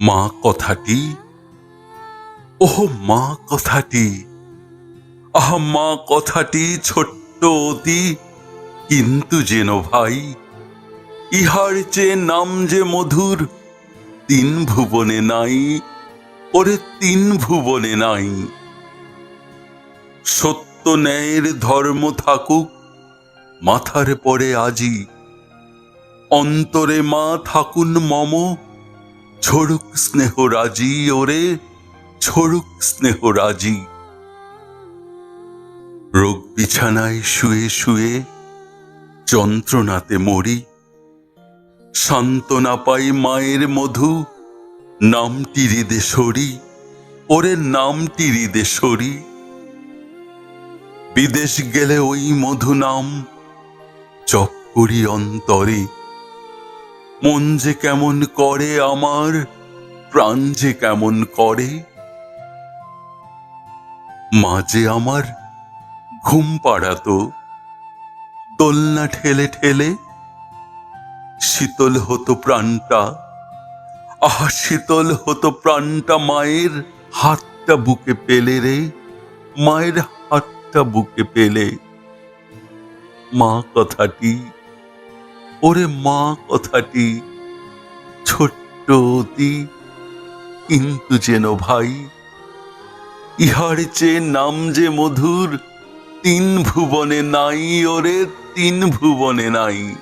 মা কথাটি। ওহ, মা কথাটি। আহ, মা কথাটি ছোট্ট অতি। কিন্তু যেন ভাই, ইহার যে নাম যে মধুর, তিন ভুবনে নাই, ওরে তিন ভুবনে নাই। সত্য ন্যায়ের ধর্ম থাকুক, মাথার পরে আজি। অন্তরে মা থাকুন মম ছড়ুক স্নেহ রাজি ওরে ছড়ুক স্নেহ রাজি। রোগ বিছানায় শুয়ে শুয়ে যন্ত্রণাতে মরি, সান্ত্বনা পাই মায়ের মধু, নামটি হৃদে সরি, ওরে নামটি হৃদে সরি। বিদেশ গেলে ওই মধু নাম, জপ করি অন্তরে মন যে কেমন করে আমার, প্রাণ যে কেমন করে। মাঝে আমার ঘুম পাড়াতো, দোলনা ঠেলে ঠেলে শীতল হতো প্রাণটা। আহা, শীতল হতো প্রাণটা মায়ের হাতটা বুকে পেলে রে, মায়ের হাতটা বুকে পেলে। মা কথাটি ওরে মা কথাটি। ছোট্ট অতি, কিন্তু যেন ভাই, ইহার যে নাম যে মধুর, তিন ভুবনে নাই ওরে, তিন ভুবনে নাই।